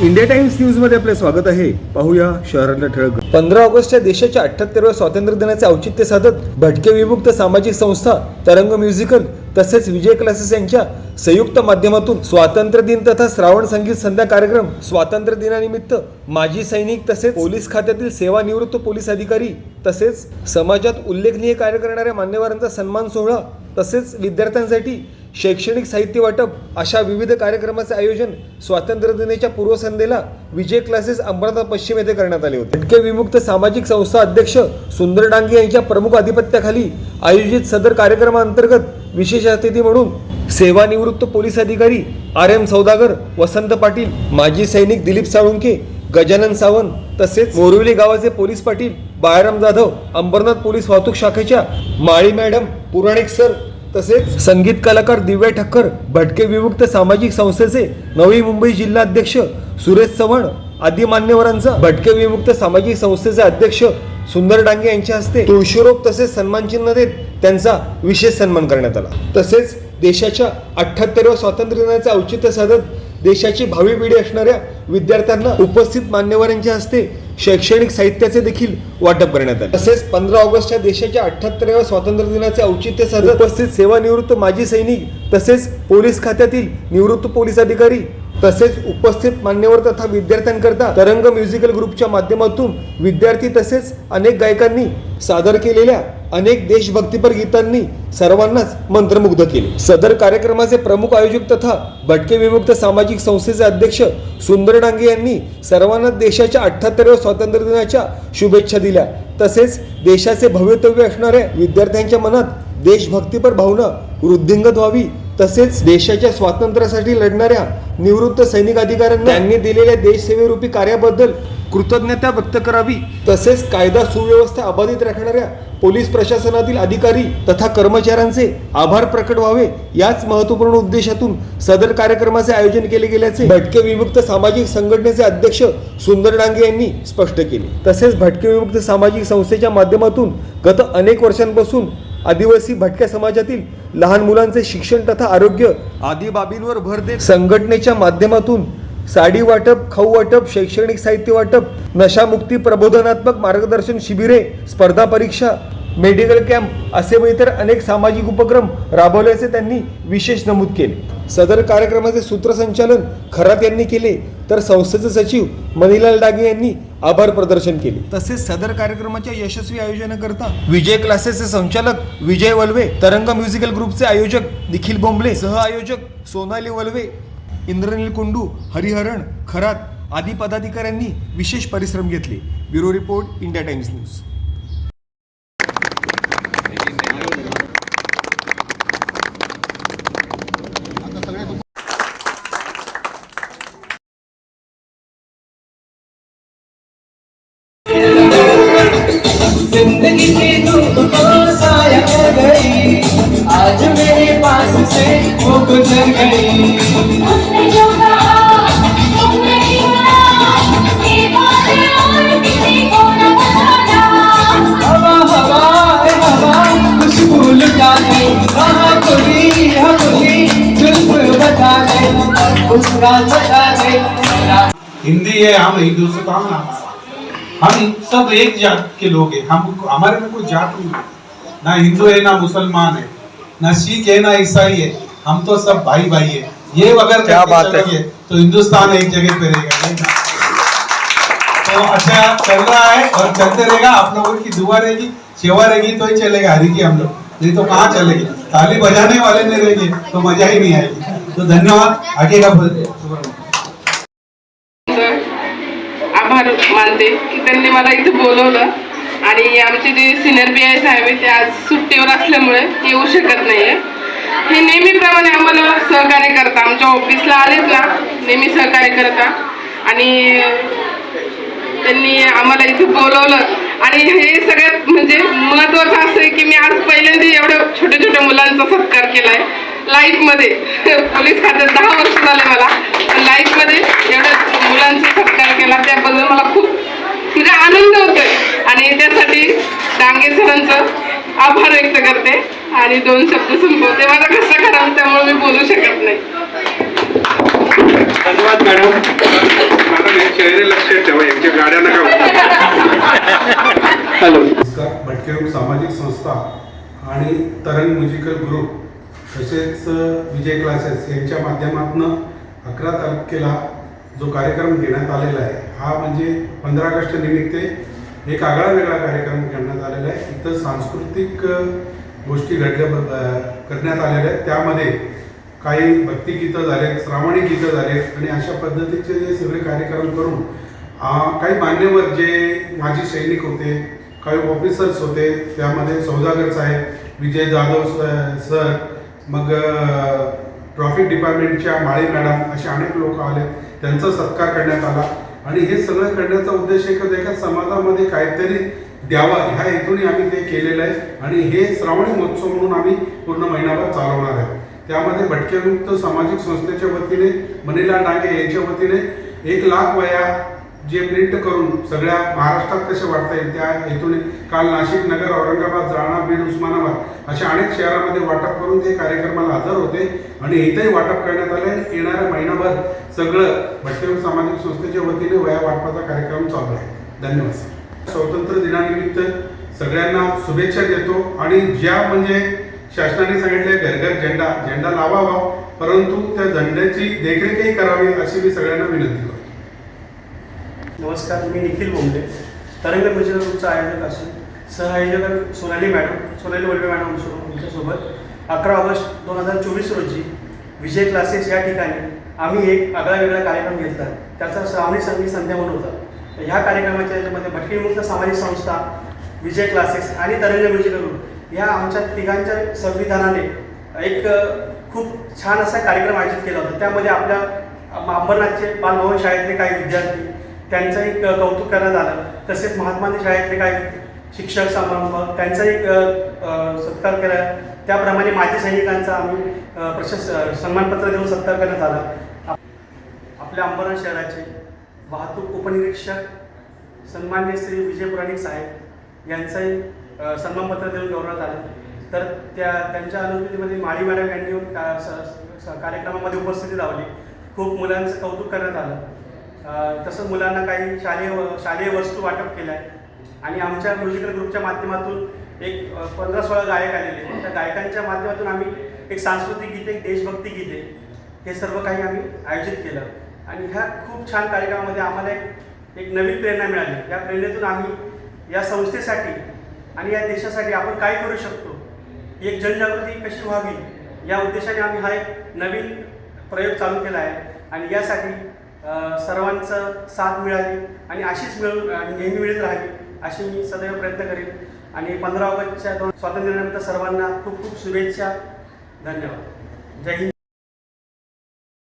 India times न्यूजमध्ये आपले स्वागत आहे. पाहूया शहरातल्या ठळक पंधरा ऑगस्टच्या देशाच्या अठ्याहत्तरव्या स्वातंत्र्य दिनाचे औचित्य साधत भटके विमुक्त सामाजिक संस्था तरंग म्युझिकल तसेच विजय क्लासेस यांच्या संयुक्त माध्यमातून स्वातंत्र्य दिन तथा श्रावण संगीत संध्या कार्यक्रम स्वातंत्र्य दिनानिमित्त माजी सैनिक तसेच पोलीस खात्यातील सेवानिवृत्त पोलीस अधिकारी तसेच समाजात उल्लेखनीय कार्य करणाऱ्या मान्यवरांचा सन्मान सोहळा तसेच विद्यार्थ्यांसाठी शैक्षणिक साहित्य वाटप अशा विविध कार्यक्रमाचे आयोजन स्वातंत्र्य दिनाच्या पूर्वसंध्येला विजय क्लासेस अंबरनाथ पश्चिम येथे करण्यात आले होते. इतके विमुक्त सामाजिक संस्था अध्यक्ष सुंदर डांगे यांच्या प्रमुख आधिपत्याखाली आयोजित सदर कार्यक्रमाअंतर्गत विशेष अतिथी म्हणून सेवानिवृत्त पोलीस अधिकारी आर एम सौदागर वसंत पाटील माजी सैनिक दिलीप साळुंके गजानन सावंत तसेच मोरिवली गावाचे पोलीस पाटील बाळाराम जाधव अंबरनाथ पोलीस वाहतूक शाखेच्या माळी मॅडम पुराणिक सर तसेच संगीत कलाकार दिव्या ठक्कर भटके विमुक्त सामाजिक संस्थेचे नवी मुंबई जिल्हा अध्यक्ष सुरेश चव्हाण आदी मान्यवरांचा भटके विमुक्त सामाजिक संस्थेचे अध्यक्ष सुंदर डांगे यांच्या हस्ते तुळशीरोप तसेच सन्मानचिन्ह देत त्यांचा विशेष सन्मान करण्यात आला. तसेच देशाच्या अठ्ठ्याहत्तरव्या स्वातंत्र्य दिनाचे औचित्य साधत देशाची भावी पिढी असणाऱ्या विद्यार्थ्यांना उपस्थित मान्यवरांच्या हस्ते शैक्षणिक साहित्याचे देखील वाटप करण्यात आले. तसेच पंधरा ऑगस्टच्या देशाच्या अठ्याहत्तराव्या स्वातंत्र्य दिनाचे औचित्य साधत उपस्थित सेवानिवृत्त माजी सैनिक तसेच पोलीस खात्यातील निवृत्त पोलीस अधिकारी तसेच उपस्थित मान्यवर तथा विद्यार्थ्यांकरता तरंग म्युझिकल ग्रुपच्या माध्यमातून विद्यार्थी तसेच अनेक गायकांनी सादर केलेल्या अनेक देशभक्तीपर गीतांनी सर्वांनाच मंत्रमुग्ध केले. सदर कार्यक्रमाचे प्रमुख आयोजक तथा भटके विमुक्त सामाजिक संस्थेचे अध्यक्ष सुंदर डांगे यांनी सर्वांना देशाच्या अठ्ठ्याहत्तराव्या स्वातंत्र्य दिनाच्या शुभेच्छा दिल्या. तसेच देशाचे भवितव्य असणाऱ्या विद्यार्थ्यांच्या मनात देशभक्तीपर भावना वृद्धिंगत व्हावी तसेच देशाच्या स्वातंत्र्यासाठी लढणाऱ्या निवृत्त सैनिक अधिकाऱ्यांना त्यांनी दिलेल्या देशसेवेरूपी कार्याबद्दल कृतज्ञता व्यक्त करावी. तसेच कायदा सुव्यवस्था अबाधित राखणाऱ्या पोलीस प्रशासनातील अधिकारी तथा कर्मचाऱ्यांचे आभार प्रकट व्हावे याच महत्त्वपूर्ण उद्देशातून सदर कार्यक्रमाचे आयोजन केले गेल्याचे भटके विमुक्त सामाजिक संघटनेचे अध्यक्ष सुंदर डांगे यांनी स्पष्ट केले. तसेच भटके विमुक्त सामाजिक संस्थेच्या माध्यमातून गत अनेक वर्षांपासून आदिवासी भटक्या समाजातील लहान मुलांचे शिक्षण तथा आरोग्य आदी बाबींवर भर देत संघटनेच्या माध्यमातून साडी वाटप खाऊ वाटप शैक्षणिक साहित्य वाटप नशामुक्ती प्रबोधनात्मक मार्गदर्शन शिबिरे स्पर्धा परीक्षा मेडिकल कॅम्प असे व इतर अनेक सामाजिक उपक्रम राबवल्याचे त्यांनी विशेष नमूद केले. सदर कार्यक्रमाचे सूत्रसंचालन खरात यांनी केले. तर संस्थेचे सचिव मनीलाल डागे यांनी आभार प्रदर्शन केले. तसेच सदर कार्यक्रमाच्या यशस्वी आयोजनाकरता विजय क्लासेसचे संचालक विजय वल्वे तरंग म्युझिकल ग्रुपचे आयोजक निखिल बोंबले सह आयोजक सोनाली वल्वे इंद्रनील कुंडू हरिहरण खरात आदी पदाधिकाऱ्यांनी विशेष परिश्रम घेतले. Bureau report India Times news. Hindi है हम हिंदुस्तान हमारा हम हम सब एक जात के लोग हैं। हम हमारे में कोई जात नहीं है। ना हिंदू है ना मुसलमान है ना सिख है ना ईसाई है। हम तो सब भाई भाई है। ये अगर क्या बात है। तो हिंदुस्तान एक जगह पे रहेगा तो अच्छा चल रहा है और चलते रहेगा। आप लोगों की दुआ रहेगी सेवा रहेगी तो ही चलेगा। हरी की हम लोग। नहीं तो कहाँ चलेगी? ताली बजाने वाले नहीं रहेंगे तो मज़ा ही नहीं आएगी। तो धन्यवाद. आगे का बोलते आभार मानते. की त्यांनी मला इथे बोलवलं. आणि आमचे जे सिनियर बी आय साहेब आहेत ते आज सुट्टीवर असल्यामुळे येऊ शकत नाहीये. हे नेहमीप्रमाणे आम्हाला सहकार्य करता आमच्या ऑफिसला आलेत ना नेहमी सहकार्य करता आणि त्यांनी आम्हाला इथे बोलवलं. आणि हे सगळ्यात म्हणजे महत्वाचं असं आहे की मी आज पहिल्यांदा एवढ्या छोट्या छोट्या मुलांचा सत्कार केला आहे लाईफमध्ये पोलीस खात्यात दहा वर्ष झाले मला. पण लाईफमध्ये एवढ्या मुलांचा सत्कार केला त्याबद्दल मला खूप म्हणजे आनंद होतोय. आणि त्यासाठी डांगे सरांचं आभार व्यक्त करते. आणि दोन शब्द संपवते. माझं कसं करावं त्यामुळे मी बोलू शकत नाही. धन्यवाद मॅडम. चेहरे लक्षात ठेवा. यांच्या गाड्या नका हॅलो. भटकेरूप सामाजिक संस्था आणि तरंग म्युझिकल ग्रुप तसेच विजय क्लासेस यांच्या माध्यमातून अकरा तारखेला जो कार्यक्रम घेण्यात आलेला आहे हा म्हणजे पंधरा ऑगस्ट निमित्त एक आगळा वेगळा कार्यक्रम घेण्यात आलेला आहे. इथं सांस्कृतिक गोष्टी घडल्या करण्यात आलेल्या आहेत. त्यामध्ये काही भक्तिगीतं झालेत श्रावणी गीतं झालेत आणि अशा पद्धतीचे जे सगळे कार्यक्रम करून काही मान्यवर जे माजी सैनिक होते काही ऑफिसर्स होते त्यामध्ये सौदागर साहेब विजय जाधव सर मग ट्रॉफिक डिपार्टमेंटच्या माळी मॅडम असे अनेक लोक आले. त्यांचा सत्कार करण्यात आला. आणि हे सगळं करण्याचा उद्देश एकच एका समाजामध्ये काहीतरी द्यावा. ह्या हेतूने आम्ही ते केलेलं आहे. आणि हे श्रावणी महोत्सव म्हणून आम्ही पूर्ण महिनाभर चालवणार आहे. त्यामध्ये भटक्यामुक्त सामाजिक संस्थेच्या वतीने मनीला डांगे यांच्या वतीने एक लाख वया जे प्रिंट करून सगळ्या महाराष्ट्रात कसे वाटता येईल त्या हेतूने काल नाशिक नगर औरंगाबाद जालना बीड उस्मानाबाद अशा अनेक शहरामध्ये वाटप करून ते कार्यक्रमाला हजर होते आणि इथंही वाटप करण्यात आले आणि येणाऱ्या महिनाभर सगळं भटकम सामाजिक संस्थेच्या वतीने वया वाटपाचा कार्यक्रम चालू आहे. धन्यवाद सर. स्वातंत्र्य दिनानिमित्त सगळ्यांना शुभेच्छा देतो आणि ज्या म्हणजे शासनाने सांगितले घरघर झेंडा झेंडा लावावा परंतु त्या झेंड्याची देखरेखही करावी अशी मी सगळ्यांना विनंती करतो. नमस्कार मी निखिल बोंबले तरंग म्युझिकल ग्रुपचा आयोजक असून सहआयोजक Sonali madam Sonali valve madam सो- तुमच्यासोबत अकरा ऑगस्ट दोन हजार चोवीस रोजी विजय क्लासेस या ठिकाणी आम्ही एक आगळा वेगळा कार्यक्रम घेतला. त्याचा श्रावणी संगीत संध्या म्हणून होता. ह्या कार्यक्रमाच्या याच्यामध्ये भटकीमुक्त सामाजिक संस्था विजय क्लासेस आणि तरंग म्युझिकल ग्रुप ह्या आमच्या तिघांच्या संविधानाने एक खूप छान असा कार्यक्रम आयोजित केला होता. त्यामध्ये आपल्या अंबरनाथचे बालभवन शाळेतले काही विद्यार्थी त्यांचंही एक कौतुक करण्यात आलं तसेच महात्मा शाळेतले काही शिक्षक समारंभ त्यांचाही एक सत्कार केला. त्याप्रमाणे माजी सैनिकांचा आम्ही प्रशस्त सन्मानपत्र देऊन सत्कार करण्यात आला. आपल्या अंबरनाथ शहराचे वाहतूक उपनिरीक्षक सन्मान्य श्री विजय पुराणिक साहेब यांचाही सन्मानपत्र देऊन गौरवण्यात आलं. तर त्या त्यांच्या अनुमतीमध्ये माळी मॅडम यांनी येऊन का- स- कार्यक्रमामध्ये उपस्थिती लावली. खूप मुलांचं कौतुक करण्यात आलं. तसंच मुलांना काही शालेय व- शालेय वस्तू वाटप केल्या आणि आमच्या म्युझिकल ग्रुपच्या माध्यमातून एक पंधरा सोळा गायक आलेले त्या गायकांच्या माध्यमातून आम्ही एक सांस्कृतिक गीते देशभक्ती गीते हे सर्व काही आम्ही आयोजित केलं. आणि ह्या खूप छान कार्यक्रमामध्ये आम्हाला एक एक नवीन प्रेरणा मिळाली. या प्रेरणेतून आम्ही या संस्थेसाठी आणि या देशासाठी आपण काय करू शकतो एक जनजागृती कशी व्हावी या उद्देशाने आम्ही हा एक नवीन प्रयोग चालू केला आहे. आणि यासाठी सर्वांचं साथ मिळाली आणि अशीच मिळून नेहमी मिळत राहावी अशी मी सदैव प्रयत्न करेन. आणि पंधरा ऑगस्टच्या दोन स्वातंत्र्यानंतर सर्वांना खूप खूप शुभेच्छा. धन्यवाद. जय हिंद.